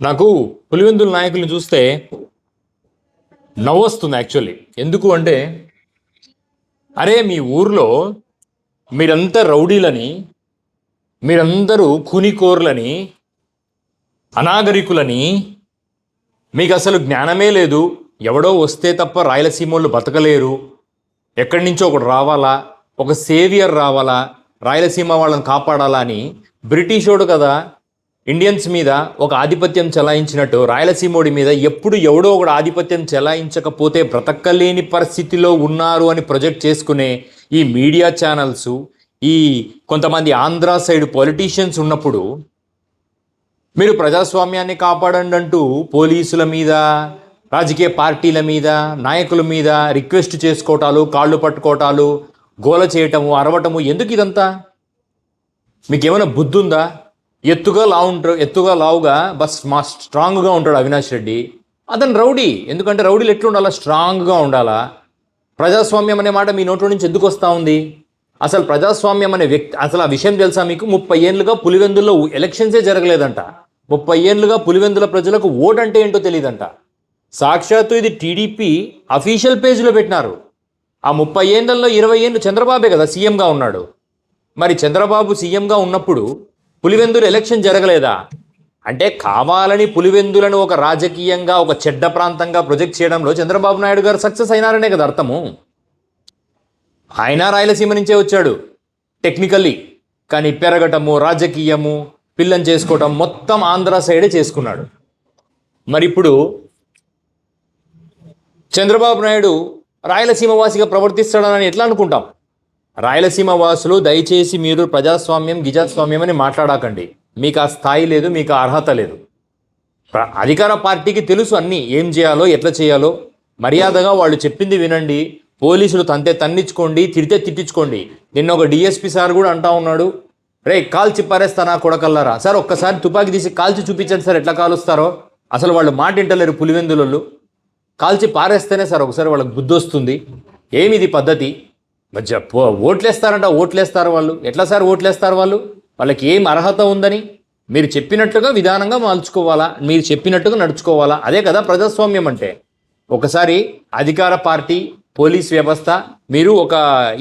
నాకు పులివెందుల నాయకుల్ని చూస్తే నవ్వొస్తుంది యాక్చువల్లీ ఎందుకు అంటే అరే మీ ఊర్లో మీరంతా రౌడీలని మీరందరూ కూనికోర్లని అనాగరికులని మీకు అసలు జ్ఞానమే లేదు. ఎవడో వస్తే తప్ప రాయలసీమోళ్ళు బతకలేరు. ఎక్కడి నుంచో ఒకడు రావాలా? ఒక సేవియర్ రావాలా? రాయలసీమ వాళ్ళని కాపాడాలా అని బ్రిటిషోడు కదా ఇండియన్స్ మీద ఒక ఆధిపత్యం చెలాయించినట్టు రాయలసీమోడి మీద ఎప్పుడు ఎవడో ఒకడు ఆధిపత్యం చెలాయించకపోతే బ్రతకలేని పరిస్థితిలో ఉన్నారు అని ప్రొజెక్ట్ చేసుకునే ఈ మీడియా ఛానల్స్ ఈ కొంతమంది ఆంధ్ర సైడ్ పొలిటీషియన్స్ ఉన్నప్పుడు మీరు ప్రజాస్వామ్యాన్ని కాపాడండి అంటూ పోలీసుల మీద రాజకీయ పార్టీల మీద నాయకుల మీద రిక్వెస్ట్ చేసుకోవటాలు కాళ్ళు పట్టుకోవటాలు గోల చేయటము అరవటము ఎందుకు ఇదంతా? మీకేమైనా బుద్ధి ఉందా ఎత్తుగా లావు ఎత్తుగా లావుగా బస్ మా స్ట్రాంగ్గా ఉంటాడు అవినాష్ రెడ్డి. అతను రౌడీ. ఎందుకంటే రౌడీలు ఎట్లా ఉండాలా స్ట్రాంగ్గా ఉండాలా? ప్రజాస్వామ్యం అనే మాట మీ నోట్లో నుంచి ఎందుకు వస్తూ ఉంది? అసలు ప్రజాస్వామ్యం అనే వ్యక్తి అసలు ఆ విషయం తెలుసా మీకు? ముప్పై ఏళ్ళుగా పులివెందుల్లో ఎలక్షన్సే జరగలేదంట. ముప్పై ఏళ్ళుగా పులివెందుల ప్రజలకు ఓట్ అంటే ఏంటో తెలియదంట సాక్షాత్తు ఇది టీడీపీ అఫీషియల్ పేజీలో పెట్టినారు. ఆ ముప్పై ఏళ్ళల్లో ఇరవై ఏళ్ళు చంద్రబాబే కదా సీఎంగా ఉన్నాడు. మరి చంద్రబాబు సీఎంగా ఉన్నప్పుడు పులివెందులు ఎలక్షన్ జరగలేదా? అంటే కావాలని పులివెందులను ఒక రాజకీయంగా ఒక చెడ్డ ప్రాంతంగా ప్రొజెక్ట్ చేయడంలో చంద్రబాబు నాయుడు గారు సక్సెస్ అయినారనే కదా అర్థము. ఆయన రాయలసీమ నుంచే వచ్చాడు టెక్నికల్లీ కానీ పెరగటము రాజకీయము పిల్లని చేసుకోవటం మొత్తం ఆంధ్ర సైడే చేసుకున్నాడు. మరి ఇప్పుడు చంద్రబాబు నాయుడు రాయలసీమ వాసిగా ప్రవర్తిస్తాడని ఎట్లా అనుకుంటాం? రాయలసీమ వాసులు దయచేసి మీరు ప్రజాస్వామ్యం గిజాస్వామ్యం అని మాట్లాడకండి. మీకు ఆ స్థాయి లేదు మీకు అర్హత లేదు. అధికార పార్టీకి తెలుసు అన్నీ. ఏం చేయాలో ఎట్లా చేయాలో. మర్యాదగా వాళ్ళు చెప్పింది వినండి. పోలీసులు తంతే తన్నించుకోండి తిడితే తిట్టించుకోండి. నిన్న ఒక డిఎస్పీ సార్ కూడా అంటా ఉన్నాడు. రే కాల్చి పారేస్తానా కొడకల్లారా? సార్ ఒక్కసారి తుపాకీ తీసి కాల్చి చూపించండి సార్ ఎట్లా కాలుస్తారో. అసలు వాళ్ళు మాట వింటలేరు పులివెందులలో కాల్చి పారేస్తేనే సార్ ఒకసారి వాళ్ళకి బుద్ధి వస్తుంది ఏమి ఇది పద్ధతి? మధ్య పో ఓట్లేస్తారంట ఓట్లేస్తారు వాళ్ళు. ఎట్లా సార్ ఓట్లేస్తారు వాళ్ళు? వాళ్ళకి ఏం అర్హత ఉందని? మీరు చెప్పినట్లుగా విధానంగా మార్చుకోవాలా? మీరు చెప్పినట్టుగా నడుచుకోవాలా? అదే కదా ప్రజాస్వామ్యం అంటే. ఒకసారి అధికార పార్టీ పోలీస్ వ్యవస్థ మీరు ఒక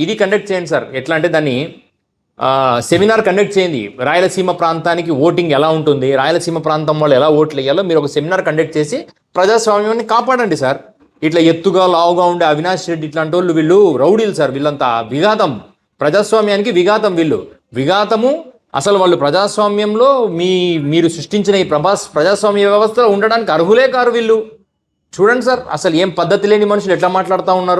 ఇది కండక్ట్ చేయండి సార్. ఎట్లా అంటే దాన్ని సెమినార్ కండక్ట్ చేయండి. రాయలసీమ ప్రాంతానికి ఓటింగ్ ఎలా ఉంటుంది? రాయలసీమ ప్రాంతం వాళ్ళు ఎలా ఓట్లు వేయాలో మీరు ఒక సెమినార్ కండక్ట్ చేసి ప్రజాస్వామ్యాన్ని కాపాడండి సార్. ఇట్లా ఎత్తుగా లావుగా ఉండే అవినాష్ రెడ్డి ఇట్లాంటి వాళ్ళు వీళ్ళు రౌడీలు సార్ వీళ్ళంతా విఘాతం. ప్రజాస్వామ్యానికి విఘాతం వీళ్ళు. విఘాతము అసలు వాళ్ళు ప్రజాస్వామ్యంలో మీ మీరు సృష్టించిన ఈ ప్రభాస్ ప్రజాస్వామ్య వ్యవస్థలో ఉండడానికి అర్హులే కారు వీళ్ళు. చూడండి సార్ అసలు ఏం పద్ధతి లేని మనుషులు ఎట్లా మాట్లాడుతూ ఉన్నారు?